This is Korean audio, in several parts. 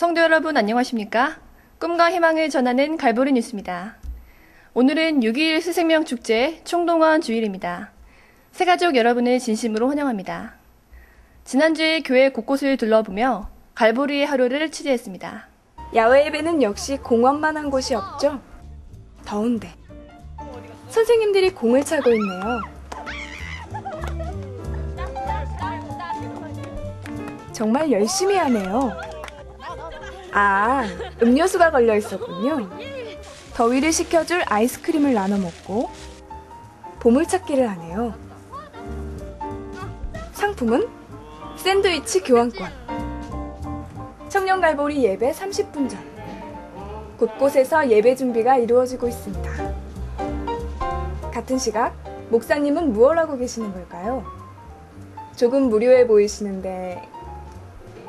성도 여러분 안녕하십니까? 꿈과 희망을 전하는 갈보리 뉴스입니다. 오늘은 6.21 수생명 축제 총동원 주일입니다. 새가족 여러분을 진심으로 환영합니다. 지난주에 교회 곳곳을 둘러보며 갈보리의 하루를 취재했습니다. 야외 예배는 역시 공원만 한 곳이 없죠? 더운데. 선생님들이 공을 차고 있네요. 정말 열심히 하네요. 아, 음료수가 걸려 있었군요. 더위를 식혀줄 아이스크림을 나눠 먹고 보물찾기를 하네요. 상품은 샌드위치 교환권. 청년갈보리 예배 30분 전. 곳곳에서 예배 준비가 이루어지고 있습니다. 같은 시각, 목사님은 무얼 하고 계시는 걸까요? 조금 무료해 보이시는데,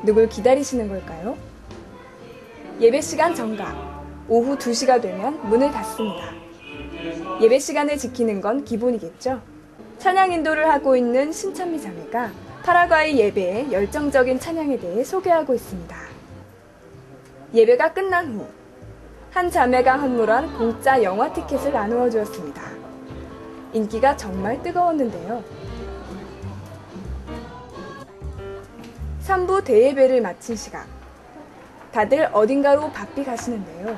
누굴 기다리시는 걸까요? 예배 시간 정각. 오후 2시가 되면 문을 닫습니다. 예배 시간을 지키는 건 기본이겠죠? 찬양 인도를 하고 있는 신찬미 자매가 파라과이 예배의 열정적인 찬양에 대해 소개하고 있습니다. 예배가 끝난 후, 한 자매가 선물한 공짜 영화 티켓을 나누어 주었습니다. 인기가 정말 뜨거웠는데요. 3부 대예배를 마친 시각. 다들 어딘가로 바삐 가시는데요.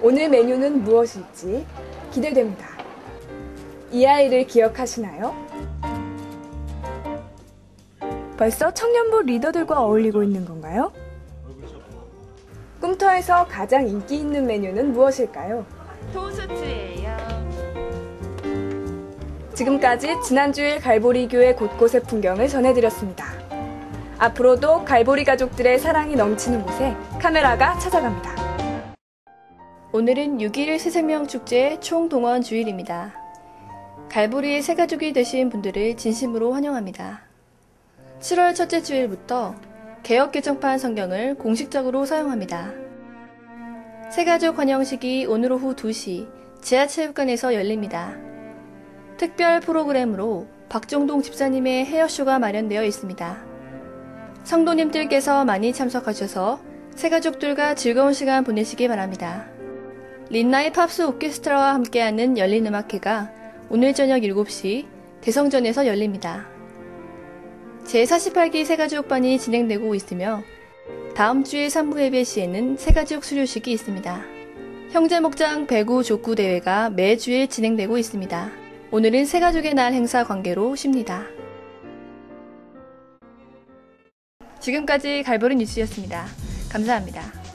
오늘 메뉴는 무엇일지 기대됩니다. 이 아이를 기억하시나요? 벌써 청년부 리더들과 어울리고 있는 건가요? 꿈터에서 가장 인기 있는 메뉴는 무엇일까요? 토스트예요. 지금까지 지난주일 갈보리 교회 곳곳의 풍경을 전해드렸습니다. 앞으로도 갈보리 가족들의 사랑이 넘치는 곳에 카메라가 찾아갑니다. 오늘은 6.21 새생명 축제 총동원 주일입니다. 갈보리의 새가족이 되신 분들을 진심으로 환영합니다. 7월 첫째 주일부터 개혁 개정판 성경을 공식적으로 사용합니다. 새가족 환영식이 오늘 오후 2시 지하체육관에서 열립니다. 특별 프로그램으로 박종동 집사님의 헤어쇼가 마련되어 있습니다. 성도님들께서 많이 참석하셔서 새가족들과 즐거운 시간 보내시기 바랍니다. 린나이 팝스 오케스트라와 함께하는 열린 음악회가 오늘 저녁 7시 대성전에서 열립니다. 제48기 새가족반이 진행되고 있으며 다음 주에 3부 예배 시에는 새가족 수료식이 있습니다. 형제목장 배구 족구 대회가 매주일 진행되고 있습니다. 오늘은 새가족의 날 행사 관계로 쉽니다. 지금까지 갈보리 뉴스였습니다. 감사합니다.